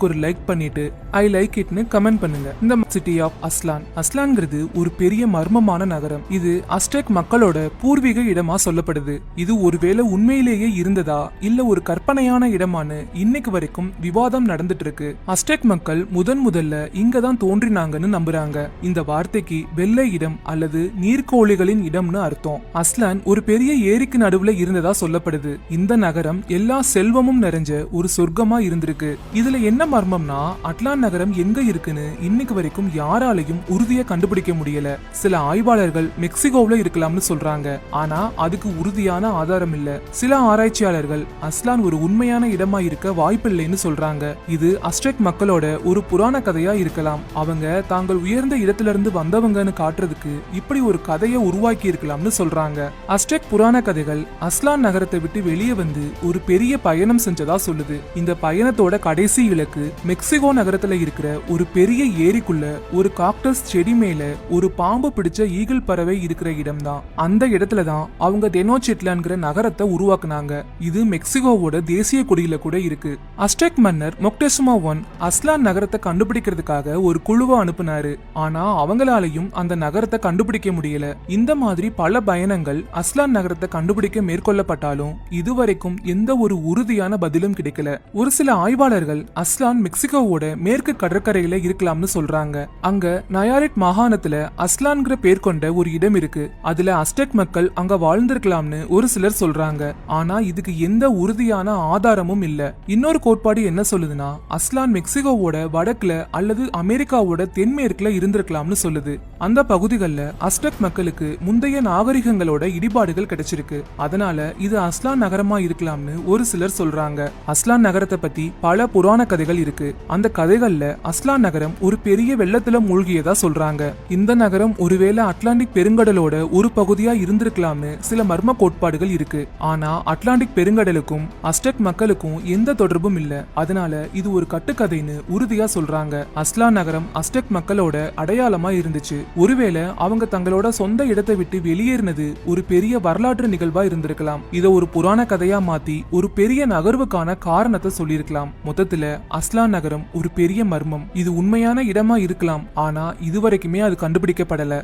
ஒரு லைக் பண்ணிட்டு I like இட்னு comment பண்ணுங்க. இந்த சிட்டி ஆஃப் அஸ்லான் அஸ்லான்ங்கிறது ஒரு பெரிய மர்மமான நகரம். இது அஸ்டெக் மக்களோட பூர்வீக இடமா சொல்லப்படுது. இது ஒருவேளை உண்மையிலேயே இருந்ததா இல்ல ஒரு கற்பனையான இடமானு இன்னைக்கு வரைக்கும் விவாதம் நடந்துட்டு இருக்கு அஸ்டெக் மக்கள் முதன் முதல்ல இங்க தான் தோன்றினாங்கன்னு நம்புறாங்க. இந்த வார்த்தைக்கு வெள்ளை இடம் அல்லது நீர்க்கோழிகளின் இடம்னு அர்த்தம். அஸ்லான் ஒரு பெரிய ஏரிக்கு நடுவுல இருந்ததா சொல்லப்படுது. இந்த நகரம் எல்லா செல்வமும் நிறைஞ்ச ஒரு சொர்க்கமா இருந்திருக்கு. இதுல என்ன மர்மம்னா அட்லான் நகரம் எங்க இருக்குன்னு இன்னைக்கு வரைக்கும் யாராலையும் உறுதியா கண்டுபிடிக்க முடியல. சில ஆய்வாளர்கள் மெக்சிகோவில இருக்கலாம்னு சொல்றாங்க. ஆனா அதுக்கு உறுதியான ஆதாரம் இல்ல. சில ஆராய்ச்சியாளர்கள் அஸ்லான் ஒரு உண்மையான இடமா இருக்க வாய்ப்பில்லைன்னு சொல்றாங்க. இது அஸ்டெக் மக்களோட ஒரு புராண கதையா இருக்கலாம். அவங்க தாங்கள் உயர்ந்த இடத்துல இருந்து வந்தவங்கன்னு காட்டுறதுக்கு இப்படி ஒரு கதையை உருவாக்கி இருக்கலாம்னு சொல்றாங்க. அஸ்டெக் புராண கதைகள் அஸ்லான் நகரத்தை விட்டு வெளியே வந்து ஒரு பெரிய பயணம் செஞ்சதா சொல்லுது. இந்த பயணத்தோட கடைசி இலக்கு மெக்சிகோ நகரத்துல இருக்கிற ஒரு பெரிய ஏரிக்குள்ள ஒரு காக்டஸ் செடி மேல ஒரு பாம்பு பிடிச்ச ஈகிள் பறவை இருக்கிற இடம்தான். அந்த இடத்துல தான் அவங்க தெனோச்சிட்லான்கிற நகரத்தை உருவாக்குனாங்க. இது மெக்சிகோவோட தேசிய கொடியில கூட இருக்கு. அஸ்டெக் மன்னர் மொக்டெசுமா ஒன் அஸ்லான் நகரத்தை கண்டுபிடிக்கிறதுக்காக ஒரு குழுவை அனுப்புனாரு. ஆனா அவங்களாலையும் அந்த நகரத்தை கண்டுபிடிக்க முடியல. இந்த மாதிரி பல பயணங்கள் அஸ்லான் நகரத்தை கண்டுபிடிக்க மேற்கொள்ளப்பட்டாலும் இதுவரைக்கும் எந்த ஒரு உறுதியான பதிலும் கிடைக்கல. ஒரு சில ஆய்வாளர்கள் அஸ்லான் மெக்சிகோவோட மேற்கு கடற்கரையில இருக்கலாம்னு சொல்றாங்க. அங்க நயாரிட் மாகாணத்துல அஸ்லான்கிற பேர் கொண்ட ஒரு இடம் இருக்கு. அதுல அஸ்டெக் மக்கள் அங்க வாழ்ந்திருக்கலாம்னு ஒரு சிலர் சொல்றாங்க. ஆனா இதுக்கு எந்த உறுதியான ஆதாரமும் இல்ல. இன்னொரு கோட்பாடு என்ன சொல்லுதுன்னா அஸ்லான் மெக்சிகோவோட வடக்குல அல்லது அமெரிக்காவோட தென்மேற்குல இருந்திருக்கலாம்னு சொல்லுது. அந்த பகுதிகளில் அஸ்டக் மக்களுக்கு முந்தைய நாகரிகங்களோட இடிபாடுகள் கிடைச்சிருக்கு. அதனால இது அஸ்லான் நகரமா இருக்கலாம்னு ஒரு சிலர் சொல்றாங்க. அஸ்லான் நகரத்தை பத்தி பல புராண கதைகள் இருக்கு. அந்த கதைகள்ல அஸ்லான் நகரம் ஒரு பெரிய வெள்ளத்துல மூழ்கியதா சொல்றாங்க. இந்த நகரம் ஒருவேளை அட்லாண்டிக் பெருங்கடலோட ஒரு பகுதியா இருந்திருக்கலாம்னு சில மர்ம கோட்பாடுகள் இருக்கு. ஆனா அட்லாண்டிக் பெருங்கடலுக்கும் அஸ்டக் மக்களுக்கும் எந்த தொடர்பும் இல்ல. அதனால இது ஒரு கட்டுக்கதைன்னு உறுதியா சொல்றாங்க. அஸ்லான் நகரம் அஸ்டக் மக்களோட அடையாளமா இருந்துச்சு. ஒருவேளை அவங்க தங்களோட சொந்த இடத்தை விட்டு வெளியேறினது ஒரு பெரிய வரலாற்று நிகழ்வா இருந்திருக்கலாம். இதை ஒரு புராண கதையா மாத்தி ஒரு பெரிய நகர்வுக்கான காரணத்தை சொல்லியிருக்கலாம். மொத்தத்துல அஸ்லா நகரம் ஒரு பெரிய மர்மம். இது உண்மையான இடமா இருக்கலாம் ஆனா இதுவரைக்குமே அது கண்டுபிடிக்கப்படல.